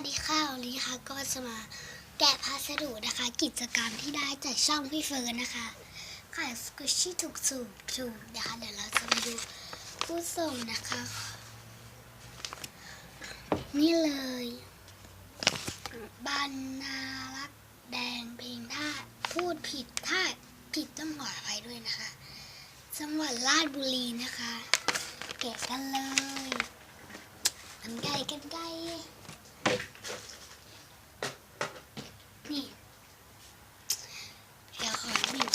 สดีค่ะวันนี้ค่ะก็จะมาแกะพัสดุนะคะ กิจกรรมที่ได้จากช่องพี่เฟิร์นนะคะขายสกุชชี่ถูกสูบถูกนะคะเดี๋ยวเราจะมาดูผู้ส่งนะคะ นี่เลยบานนารักแดงเพลงท่าพูดผิดถ้าผิดต้องขออภัยด้วยนะคะจังหวัดราชบุรีนะคะ แกะกันเลยกันไก่กันไก่ นี่เดี๋ยวขอหนึ่ง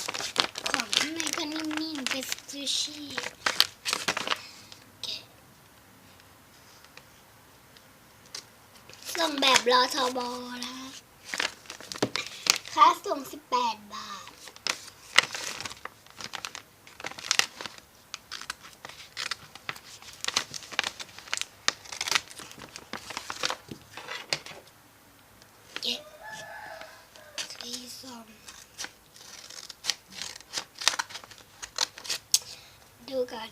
ของข้างในก็นิ่มๆเป็นซู ชิแกะส่งแบบรอทบอนะคะค่าส่ง 18 บาทเก็บที่ส่ง ดูกัน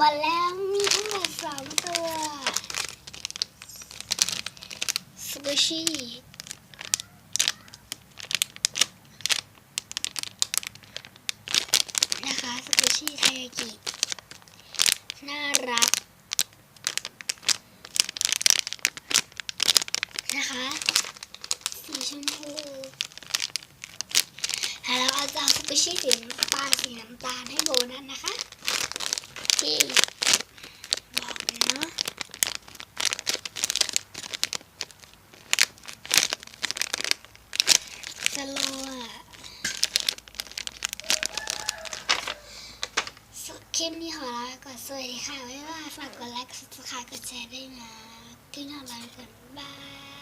มาแล้วมีทั้งหมดสามตัว สกูชี่นะคะสกูชี่ไทยากิน่ารักนะคะ สีชมพูแล้วเราจะเอาสกูชี่สีน้ำตาลสีน้ำตาลให้โบนัสนะคะที่บอกเลยเนาะสโลว์อะสุด คลิปนี้ขอลาไปก่อนสวัสดีค่ะไม่ว่าฝากกดไลค์กดซับสไครต์กดแชร์ด้วยนะ ที่น่ารักก่อนบ๊ายบาย